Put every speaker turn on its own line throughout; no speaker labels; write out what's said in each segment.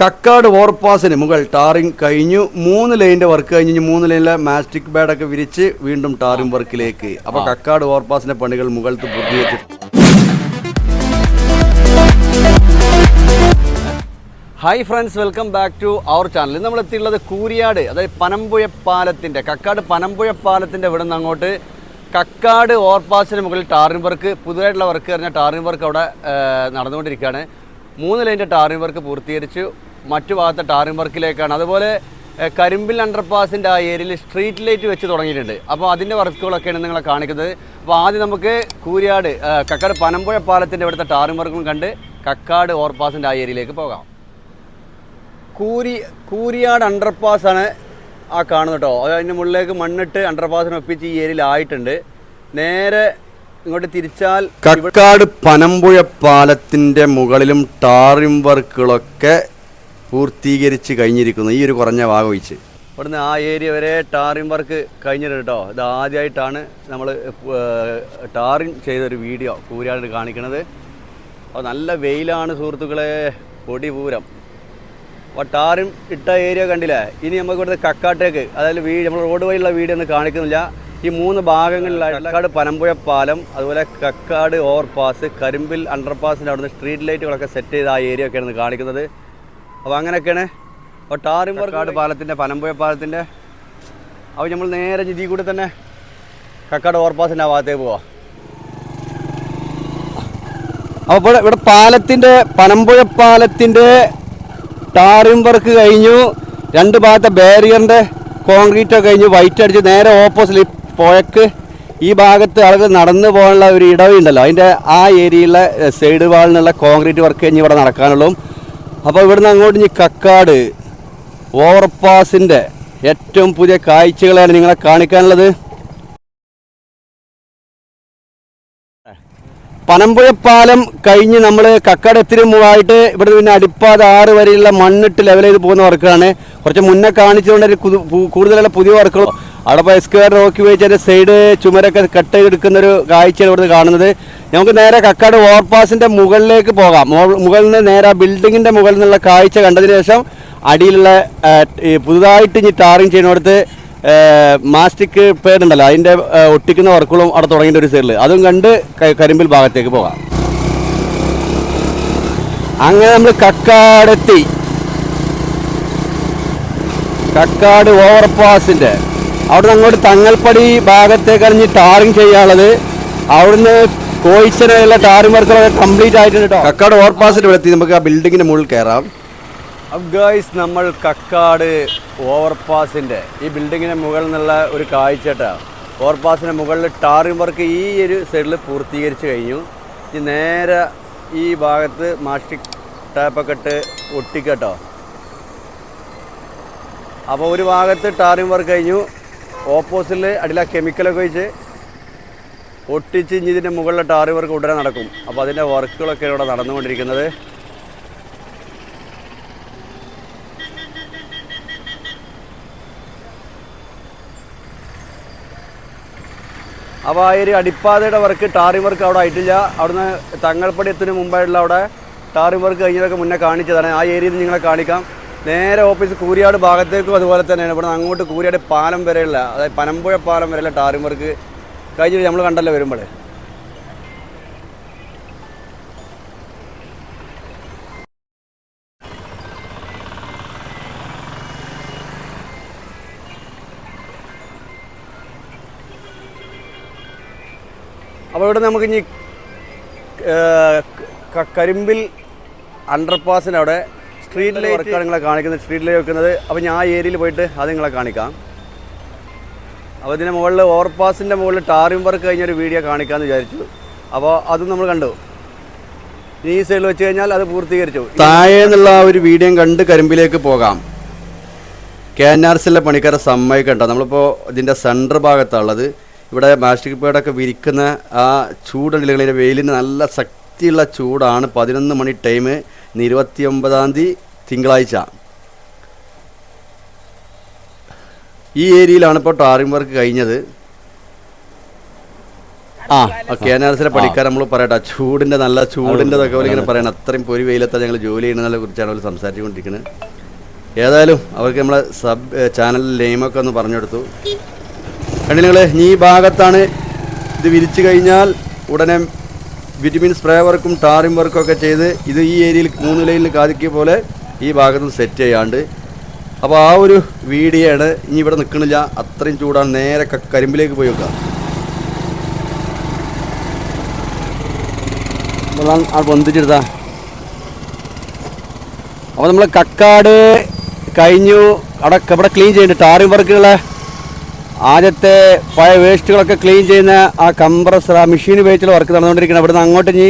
കക്കാട് ഓവർപാസിന് മുകൾ ടാറിംഗ് കഴിഞ്ഞു. മൂന്ന് ലൈനിന്റെ വർക്ക് കഴിഞ്ഞ് മൂന്ന് ലൈനിലെ മാസ്റ്റിക് ബാഡൊക്കെ വിരിച്ച് വീണ്ടും ടാറിംഗ് വർക്കിലേക്ക്. അപ്പൊ കക്കാട് ഓവർപാസിന്റെ പണികൾ മുകളത്ത് പൂർത്തിയാക്കി hi friends welcome back to our channel നമ്മൾ എത്തിയുള്ളത് കൂരിയാട് അതായത് പനമ്പുഴ പാലത്തിന്റെ കക്കാട് പനമ്പുഴ പാലത്തിന്റെ ഇവിടെ നിന്ന് അങ്ങോട്ട് കക്കാട് ഓവർപാസിന് മുകളിൽ ടാറിംഗ് വർക്ക് പുതുതായിട്ടുള്ള വർക്ക് പറഞ്ഞാൽ ടാറിംഗ് വർക്ക് അവിടെ നടന്നുകൊണ്ടിരിക്കുകയാണ്. മൂന്ന് ലൈന്റെ ടാറിംഗ് വർക്ക് പൂർത്തീകരിച്ചു. മറ്റു ഭാഗത്തെ ടാറിംഗ് വർക്കിലേക്കാണ്. അതുപോലെ കരിമ്പിൽ അണ്ടർപാസിന്റെ ആ ഏരിയയിൽ സ്ട്രീറ്റ് ലൈറ്റ് വെച്ച് തുടങ്ങിയിട്ടുണ്ട്. അപ്പോൾ അതിന്റെ വർക്കുകളൊക്കെയാണ് നിങ്ങളെ കാണിക്കുന്നത്. അപ്പോൾ ആദ്യം നമുക്ക് കൂരിയാട് കക്കാട് പനമ്പുഴ പാലത്തിന്റെ ഇവിടുത്തെ ടാറിംഗ് വർക്കും കണ്ട് കക്കാട് ഓവർപാസിന്റെ ആ ഏരിയയിലേക്ക് പോകാം. കൂരി കൂരിയാട് അണ്ടർപാസാണ് ആ കാണുന്നത് കേട്ടോ. അത് അതിന്റെ മുകളിലേക്ക് മണ്ണിട്ട് അണ്ടർപാസിന് ഒപ്പിച്ച് ഈ ഏരിയയിലായിട്ടുണ്ട് നേരെ ഇങ്ങോട്ട് തിരിച്ചാൽ കക്കാട് പനമ്പുഴ പാലത്തിന്റെ മുകളിലും ടാറിംഗ് വർക്കുകളൊക്കെ പൂർത്തീകരിച്ച് കഴിഞ്ഞിരിക്കുന്നു. ഈ ഒരു കുറഞ്ഞ ഭാഗം ഒഴിച്ച്. ഇവിടുന്ന് ആ ഏരിയ വരെ ടാറിംഗ് വർക്ക് കഴിഞ്ഞിട്ടുണ്ട് കേട്ടോ. ഇത് ആദ്യമായിട്ടാണ് നമ്മൾ ടാറിങ് ചെയ്തൊരു വീഡിയോ കൂരിയാട് കാണിക്കുന്നത് അപ്പോൾ നല്ല വെയിലാണ് സുഹൃത്തുക്കളെ പൊടി പൂരം. അപ്പോൾ ടാറിംഗ് ഇട്ട ഏരിയ കണ്ടില്ലേ? ഇനി നമുക്ക് ഇവിടുത്തെ കക്കാട്ടേക്ക് അതായത് വീട് നമ്മൾ റോഡ് വഴിയുള്ള വീഡിയോ ഒന്നും കാണിക്കുന്നില്ല. ഈ മൂന്ന് ഭാഗങ്ങളിലായിട്ട് കക്കാട് പനമ്പുഴ പാലം അതുപോലെ കക്കാട് ഓവർപാസ് കരിമ്പിൽ അണ്ടർപാസിന്റെ അവിടുന്ന് സ്ട്രീറ്റ് ലൈറ്റുകളൊക്കെ സെറ്റ് ചെയ്ത ആ ഏരിയ ഒക്കെയാണ് കാണിക്കുന്നത്. അപ്പോൾ അങ്ങനെയൊക്കെയാണ്. അപ്പോൾ ടാറിം കക്കാട് പാലത്തിന്റെ പനമ്പുഴ പാലത്തിന്റെ. അപ്പോൾ നമ്മൾ നേരെ ജിതി കൂടി തന്നെ കക്കാട് ഓവർപാസിന്റെ ആ ഭാഗത്തേക്ക് പോവാം. അപ്പോൾ ഇവിടെ ഇവിടെ പാലത്തിന്റെ പനമ്പുഴ പാലത്തിന്റെ ടാറിംഗ് വർക്ക് കഴിഞ്ഞു. രണ്ട് ഭാഗത്തെ ബാരിയറിന്റെ കോൺക്രീറ്റ് ഒക്കെ കഴിഞ്ഞു വൈറ്റ് അടിച്ച് നേരെ ഓപ്പോസിറ്റ് പുഴക്ക് ഈ ഭാഗത്ത് ആളുകൾ നടന്നു പോകാനുള്ള ഒരു ഇടവുണ്ടല്ലോ. അതിന്റെ ആ ഏരിയയിലെ സൈഡ് വാളിനുള്ള കോൺക്രീറ്റ് വർക്ക് കഴിഞ്ഞ് ഇവിടെ നടക്കാനുള്ളൂ അപ്പോൾ ഇവിടുന്ന് അങ്ങോട്ട് ഇനി കക്കാട് ഓവർപാസിന്റെ ഏറ്റവും പുതിയ കാഴ്ചകളാണ് നിങ്ങളെ കാണിക്കാനുള്ളത്. പനമ്പുഴ പാലം കഴിഞ്ഞ് നമ്മൾ കക്കാട് എത്തിരി മുമ്പായിട്ട് ഇവിടെ പിന്നെ അടിപ്പാത ആറ് വരെയുള്ള മണ്ണിട്ട് ലെവൽ ചെയ്ത് പോകുന്ന വർക്കാണ് കുറച്ച് മുന്നേ കാണിച്ചുകൊണ്ട് കൂടുതലുള്ള പുതിയ വർക്കുകൾ. അവിടെ ഇപ്പോൾ എസ്ക്വയർ റോക്കി വെച്ച് അതിന്റെ സൈഡ് ചുമരൊക്കെ കട്ട് ചെയ്തെടുക്കുന്ന ഒരു കാഴ്ചയാണ് ഇവിടുന്ന് കാണുന്നത്. നമുക്ക് നേരെ കക്കാട് ഓവർപാസിന്റെ മുകളിലേക്ക് പോകാം. മുകളിൽ നിന്ന് നേരെ ആ ബിൽഡിങ്ങിന്റെ മുകളിൽ നിന്നുള്ള കാഴ്ച കണ്ടതിന് ശേഷം അടിയിലുള്ള പുതുതായിട്ട് ഇനി ടാറിങ് ചെയ്യുന്നിടത്ത് മാസ്റ്റിക് പേരുണ്ടല്ലോ അതിന്റെ ഒട്ടിക്കുന്ന വർക്കുകളും അവിടെ തുടങ്ങിയ ഒരു സൈഡിൽ അതും കണ്ട് കരിമ്പിൽ ഭാഗത്തേക്ക് പോകാം. അങ്ങനെ നമ്മൾ കക്കാടെത്തി. കക്കാട് ഓവർപാസിന്റെ അവിടുന്ന് അങ്ങോട്ട് തങ്ങൽപ്പടി ഭാഗത്തേക്ക് അറിഞ്ഞ് ടാറിങ് ചെയ്യാനുള്ളത്. അവിടുന്ന് കോയിച്ചനുള്ള ടാറിംഗ് വർക്കുകളൊക്കെ കംപ്ലീറ്റ് ആയിട്ടുണ്ട് കേട്ടോ കക്കാട് ഓവർപാസിന്റെ ഇവിടെ എത്തി നമുക്ക് ആ ബിൽഡിങ്ങിന്റെ മുകളിൽ കയറാം. ഗൈസ് നമ്മൾ കക്കാട് ഓവർപാസിന്റെ ഈ ബിൽഡിങ്ങിന് മുകളിൽ നിന്നുള്ള ഒരു കാഴ്ചട്ടാ ഓവർപാസിന്റെ മുകളിൽ ടാറിംഗ് വർക്ക് ഈ ഒരു സൈഡിൽ പൂർത്തീകരിച്ച് കഴിഞ്ഞു. ഇനി നേരെ ഈ ഭാഗത്ത് മാസ്റ്റിക് ടാപ്പൊക്കെ ഇട്ട് ഒട്ടിക്കട്ടോ അപ്പോൾ ഒരു ഭാഗത്ത് ടാറിംഗ് വർക്ക് കഴിഞ്ഞു. ഓപ്പോസിറ്റിൽ അടിയിലെ കെമിക്കലൊക്കെ വെച്ച് ഒട്ടിച്ച് ഇനി ഇതിന്റെ മുകളിലെ ടാറി വർക്ക് ഉടനെ നടക്കും. അപ്പോൾ അതിന്റെ വർക്കുകളൊക്കെ ഇവിടെ നടന്നുകൊണ്ടിരിക്കുന്നത്. അപ്പോൾ ആ ഒരു അടിപ്പാതയുടെ വർക്ക് ടാറി വർക്ക് അവിടെ ആയിട്ടില്ല. അവിടുന്ന് തങ്ങൾപ്പടി എത്തുന്നതിന് മുമ്പായിട്ടുള്ള അവിടെ ടാറി വർക്ക് കഴിഞ്ഞതൊക്കെ മുന്നേ കാണിച്ചതാണ്. ആ ഏരിയയിൽ നിങ്ങളെ കാണിക്കാം. നേരെ ഓഫീസ് കൂരിയാട് ഭാഗത്തേക്കും അതുപോലെ തന്നെയാണ്. ഇവിടെ നിന്ന് അങ്ങോട്ട് കൂരിയാട് പാലം വരെയുള്ള അതായത് പനമ്പുഴ പാലം വരെയുള്ള ടാറിംഗ് വർക്ക് കഴിഞ്ഞിട്ട് നമ്മൾ കണ്ടല്ലോ വരുമ്പോൾ അപ്പോൾ ഇവിടെ നമുക്ക് ഇനി കരിമ്പിൽ അണ്ടർപാസിന്റെ അവിടെ സ്ട്രീറ്റ് ലൈറ്റ് നിങ്ങളെ കാണിക്കുന്നത് സ്ട്രീറ്റ് ലൈറ്റ് വെക്കുന്നത്. അപ്പോൾ ഞാൻ ആ ഏരിയയിൽ പോയിട്ട് അത് നിങ്ങളെ കാണിക്കാം. അപ്പോൾ ഇതിന്റെ മുകളിൽ ഓവർപാസിന്റെ മുകളിൽ ടാറിംഗ് വർക്ക് കഴിഞ്ഞൊരു വീഡിയോ കാണിക്കാമെന്ന് വിചാരിച്ചു. അപ്പോൾ അതും നമ്മൾ കണ്ടു. ഈ സൈഡിൽ വെച്ച് കഴിഞ്ഞാൽ അത് പൂർത്തീകരിച്ചു. താഴെ എന്നുള്ള ആ ഒരു വീഡിയോ കണ്ട് കരിമ്പിലേക്ക് പോകാം. കെ എൻ ആർ സിയിലെ പണിക്കാരെ സമ്മതിക്കണ്ട. നമ്മളിപ്പോൾ ഇതിന്റെ സെന്റർ ഭാഗത്താണുള്ളത് ഇവിടെ മാസ്റ്റിക് പേടൊക്കെ വിരിക്കുന്ന ആ ചൂടുണ്ടെങ്കിൽ വെയിലിന് നല്ല ശക്തിയുള്ള ചൂടാണ്. പതിനൊന്ന് മണി ടൈം ഇന്ന് ഇരുപത്തി ഒമ്പതാം തീയതി തിങ്കളാഴ്ച. ഈ ഏരിയയിലാണ് ഇപ്പോൾ ടാറിംഗ് വർക്ക് കഴിഞ്ഞത്. ആ ഓക്കെ എൻ പണിക്കാർ നമ്മൾ പറയട്ടെ ചൂടിന്റെ നല്ല ചൂടിന്റെ ഇതൊക്കെ പോലെ ഇങ്ങനെ പറയണം. അത്രയും പൊരി വെയിലത്താണ് ഞങ്ങൾ ജോലി ചെയ്യുന്നതിനെ കുറിച്ചാണ് അവർ സംസാരിച്ചുകൊണ്ടിരിക്കുന്നത് ഏതായാലും അവർക്ക് നമ്മളെ സബ് ചാനൽ നെയിമൊക്കെ ഒന്ന് പറഞ്ഞു കൊടുത്തു. കണ്ടില്ല നിങ്ങൾ ഈ ഭാഗത്താണ് ഇത് വിരിച്ചു കഴിഞ്ഞാൽ ഉടനെ വിറ്റമിൻ സ്പ്രേ വർക്കും ടാറിം വർക്കും ഒക്കെ ചെയ്ത് ഇത് ഈ ഏരിയയിൽ മൂന്ന് ലൈനിൽ കാതിക്കിയ പോലെ ഈ ഭാഗത്ത് സെറ്റ് ചെയ്യാണ്ട്. അപ്പോൾ ആ ഒരു വീഡിയോയാണ് ഇനി ഇവിടെ നിൽക്കണില്ല അത്രയും ചൂടാണ്. നേരെ കരിമ്പിലേക്ക് പോയി വെക്കാം പൊന്തിച്ചെടുത്താ അപ്പോൾ നമ്മൾ കക്കാട് കഴിഞ്ഞു. അവിടെ ഇവിടെ ക്ലീൻ ചെയ്യുന്നുണ്ട് ടാറിംഗ് വർക്കുകളെ ആദ്യത്തെ പഴയ വേസ്റ്റുകളൊക്കെ ക്ലീൻ ചെയ്യുന്ന ആ കംപ്രസർ ആ മെഷീൻ ഉപയോഗിച്ചുള്ള വർക്ക് നടന്നുകൊണ്ടിരിക്കുന്നത് ഇവിടുന്ന് അങ്ങോട്ട് ഇനി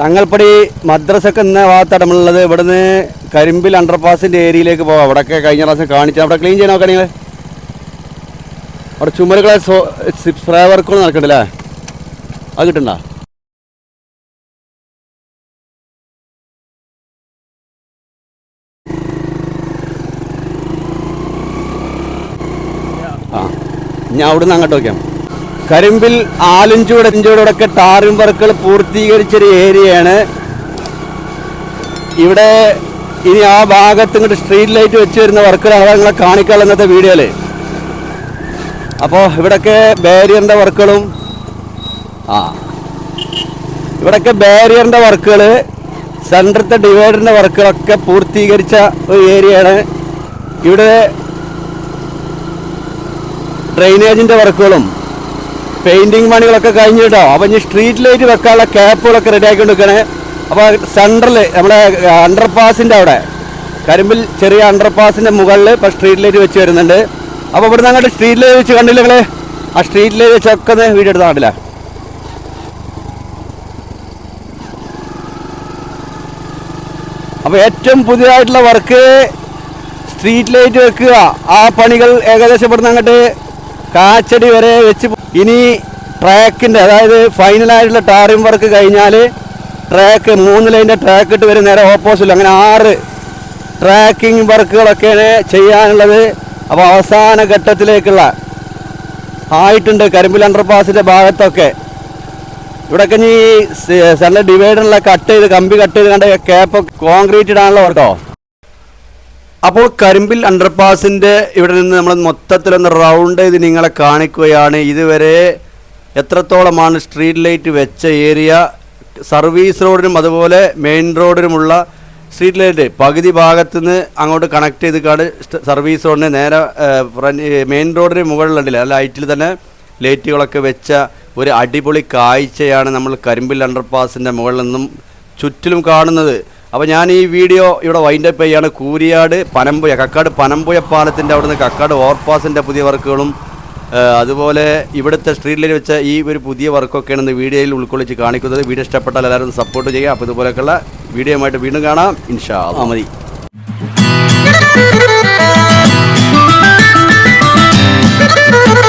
തങ്ങൾപ്പടി മദ്രസൊക്കെ എന്ന ഭാഗത്താണ് നമ്മളുള്ളത്. ഇവിടുന്ന് കരിമ്പിൽ അണ്ടർപാസിന്റെ ഏരിയയിലേക്ക് പോകാം. അവിടെയൊക്കെ കഴിഞ്ഞ പ്രാവശ്യം കാണിച്ചാൽ അവിടെ ക്ലീൻ ചെയ്യാൻ നോക്കാം നിങ്ങൾ അവിടെ ചുമരുകളെ സ്പ്രേ വർക്കുകൾ നടക്കണ്ടല്ലേ? അത് കിട്ടണ്ട? ആ. ഞാൻ അവിടുന്ന് അങ്ങോട്ട് നോക്കാം കരിമ്പിൽ ആലഞ്ചൂട് അഞ്ചൂടൊക്കെ ടാറിംഗ് വർക്കുകൾ പൂർത്തീകരിച്ചൊരു ഏരിയയാണ്. ഇവിടെ ഇനി ആ ഭാഗത്ത് ഇങ്ങോട്ട് സ്ട്രീറ്റ് ലൈറ്റ് വെച്ച് വരുന്ന വർക്കുകൾ അതാണ് നിങ്ങളെ കാണിക്കാനുള്ള ഇന്നത്തെ വീഡിയോയിൽ അപ്പോൾ ഇവിടൊക്കെ ബാരിയറിന്റെ വർക്കുകളും ആ. ഇവിടൊക്കെ ബാരിയറിന്റെ വർക്കുകൾ സെന്ററത്തെ ഡിവൈഡറിന്റെ വർക്കുകളൊക്കെ പൂർത്തീകരിച്ച ഒരു ഏരിയയാണ്. ഇവിടെ ഡ്രെയിനേജിന്റെ വർക്കുകളും പെയിന്റിങ് പണികളൊക്കെ കഴിഞ്ഞ് കേട്ടോ. അപ്പോൾ ഇനി സ്ട്രീറ്റ് ലൈറ്റ് വെക്കാനുള്ള ക്യാപ്പുകളൊക്കെ റെഡി ആക്കി കൊടുക്കണേ അപ്പോൾ സെൻട്രൽ നമ്മുടെ അണ്ടർപാസിന്റെ അവിടെ കരിമ്പിൽ ചെറിയ അണ്ടർപാസിന്റെ മുകളിൽ ഇപ്പോൾ സ്ട്രീറ്റ് ലൈറ്റ് വെച്ച് വരുന്നുണ്ട്. അപ്പോൾ ഇവിടുന്ന് അങ്ങോട്ട് സ്ട്രീറ്റ് ലൈറ്റ് വെച്ച് കണ്ടില്ല ആ സ്ട്രീറ്റ് ലൈറ്റ് വെച്ചൊക്കെ ഒന്ന് വീഡിയോ എടുത്ത് കാണില്ല അപ്പോൾ ഏറ്റവും പുതിയതായിട്ടുള്ള വർക്ക് സ്ട്രീറ്റ് ലൈറ്റ് വെക്കുക. ആ പണികൾ ഏകദേശം ഇവിടുന്ന് അങ്ങോട്ട് കാച്ചടി വരെ വെച്ച് ഇനി ട്രാക്കിന്റെ അതായത് ഫൈനലായിട്ടുള്ള ടാറിംഗ് വർക്ക് കഴിഞ്ഞാൽ ട്രാക്ക് മൂന്ന് ലൈന്റെ ട്രാക്ക് ഇട്ട് വരും നേരെ ഓപ്പോസിറ്റ് അങ്ങനെ ആറ് ട്രാക്കിംഗ് വർക്കുകളൊക്കെയാണ് ചെയ്യാനുള്ളത്. അപ്പോൾ അവസാന ഘട്ടത്തിലേക്കുള്ള ആയിട്ടുണ്ട് കരിമ്പിൽ അണ്ടർപാസിന്റെ ഭാഗത്തൊക്കെ. ഇവിടെയൊക്കെ ഇനി സെൻട്രൽ ഡിവൈഡറിലെ കട്ട് ചെയ്ത് കമ്പി കട്ട് ചെയ്ത് കണ്ട ക്യാപ്പ് കോൺക്രീറ്റ് ഇടാനുള്ള കേട്ടോ അപ്പോൾ കരിമ്പിൽ അണ്ടർപാസിന്റെ ഇവിടെ നിന്ന് നമ്മൾ മൊത്തത്തിലൊന്ന് റൗണ്ട് ചെയ്ത് നിങ്ങളെ കാണിക്കുകയാണ്. ഇതുവരെ എത്രത്തോളമാണ് സ്ട്രീറ്റ് ലൈറ്റ് വെച്ച ഏരിയ സർവീസ് റോഡിനും അതുപോലെ മെയിൻ റോഡിനുമുള്ള സ്ട്രീറ്റ് ലൈറ്റ് പകുതി ഭാഗത്തു നിന്ന് അങ്ങോട്ട് കണക്ട് ചെയ്ത് കാണ് സർവീസ് റോഡിന് നേരെ മെയിൻ റോഡിന് മുകളിലുണ്ടല്ലേ? ആ ലൈറ്റിൽ തന്നെ ലൈറ്റുകളൊക്കെ വെച്ച ഒരു അടിപൊളി കാഴ്ചയാണ് നമ്മൾ കരിമ്പിൽ അണ്ടർപാസിന്റെ മുകളിൽ നിന്നും ചുറ്റിലും കാണുന്നത്. അപ്പോൾ ഞാൻ ഈ വീഡിയോ ഇവിടെ വൈൻഡപ്പ് ചെയ്യാണ്. കൂരിയാട് പനമ്പുയ കക്കാട് പനമ്പുയ പാലത്തിന്റെ അവിടുന്ന് കക്കാട് ഓവർപാസിന്റെ പുതിയ വർക്കുകളും അതുപോലെ ഇവിടുത്തെ സ്ട്രീറ്റിൽ വെച്ച ഈ ഒരു പുതിയ വർക്കൊക്കെയാണ് ഇന്ന് വീഡിയോയിൽ ഉൾക്കൊള്ളിച്ച് കാണിക്കുന്നത്. വീഡിയോ ഇഷ്ടപ്പെട്ടാൽ എല്ലാവരും സപ്പോർട്ട് ചെയ്യുക. അപ്പോൾ ഇതുപോലെയൊക്കെയുള്ള വീഡിയോയുമായിട്ട് വീണ്ടും കാണാം. ഇൻഷാ മതി.
Thank